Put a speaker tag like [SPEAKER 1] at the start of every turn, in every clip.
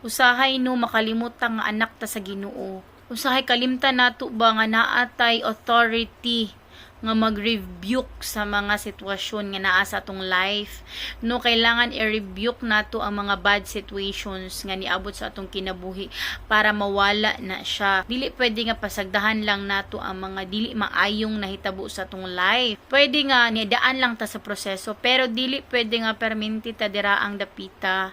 [SPEAKER 1] usahay no makalimot ta nga anak ta sa Ginoo. Usahay kalimtan nato ba nga naatay authority nga mag-rebuke sa mga sitwasyon nga naa sa atong life. No kailangan i-rebuke nato ang mga bad situations nga niabot sa atong kinabuhi para mawala na siya. Dili pwede nga pasagdahan lang nato ang mga dili maayong nahitabo sa atong life. Pwede nga nidaan lang ta sa proseso pero dili pwede nga perminti ta dira ang dapita.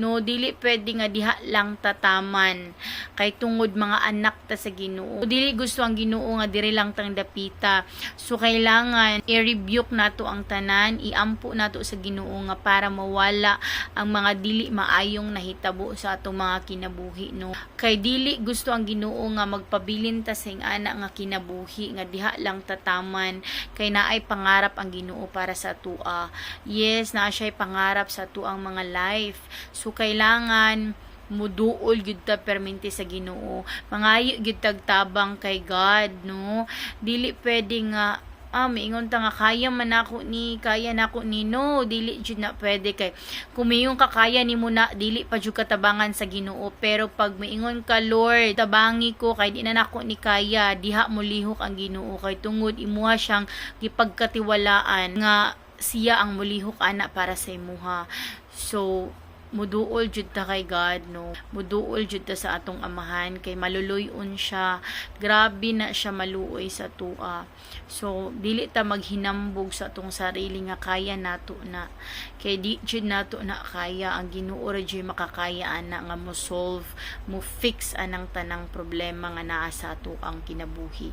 [SPEAKER 1] No dili pwede nga diha lang tataman kay tungod mga anak ta sa Ginoo. Dili gusto ang Ginoo nga diri lang tang dapita so kailangan i-rebuke nato ang tanan iampo nato sa Ginoo nga para mawala ang mga dili maayong nahitabo sa atong mga kinabuhi no? Kay dili gusto ang Ginoo nga magpabilin ta sa ana nga kinabuhi nga diha lang tataman kay naay pangarap ang Ginoo para sa tua yes naa siya pangarap sa tuang mga life. So kailangan muduol gyud ta perminti sa Ginoo. Mangayo gyud tag tabang kay God no? Dili pwede nga ah, miingon ta nga kaya man ako ni kaya na ako ni. No dili jud na pwede kay kumiyong ka kaya ni mo na dili pa jud katabangan sa Ginoo. Pero pag miingon ka Lord tabangi ko kay di na nako ni kaya diha mo lihok ang Ginoo. Kay tungod imuha siyang gipagkatiwalaan nga siya ang mulihok ana para sa imuha. So muduol jud ta kay God no? Muduol jud ta sa atong amahan kay maluluyon siya. Grabe na siya maluoy sa tua so dili ta maghinambog sa atong sarili nga kaya nato na. Kay di jud nato na kaya. Ang Ginoo ra jud makakaya ana nga mo solve mo fix anang tanang problema nga naa sa ato ang kinabuhi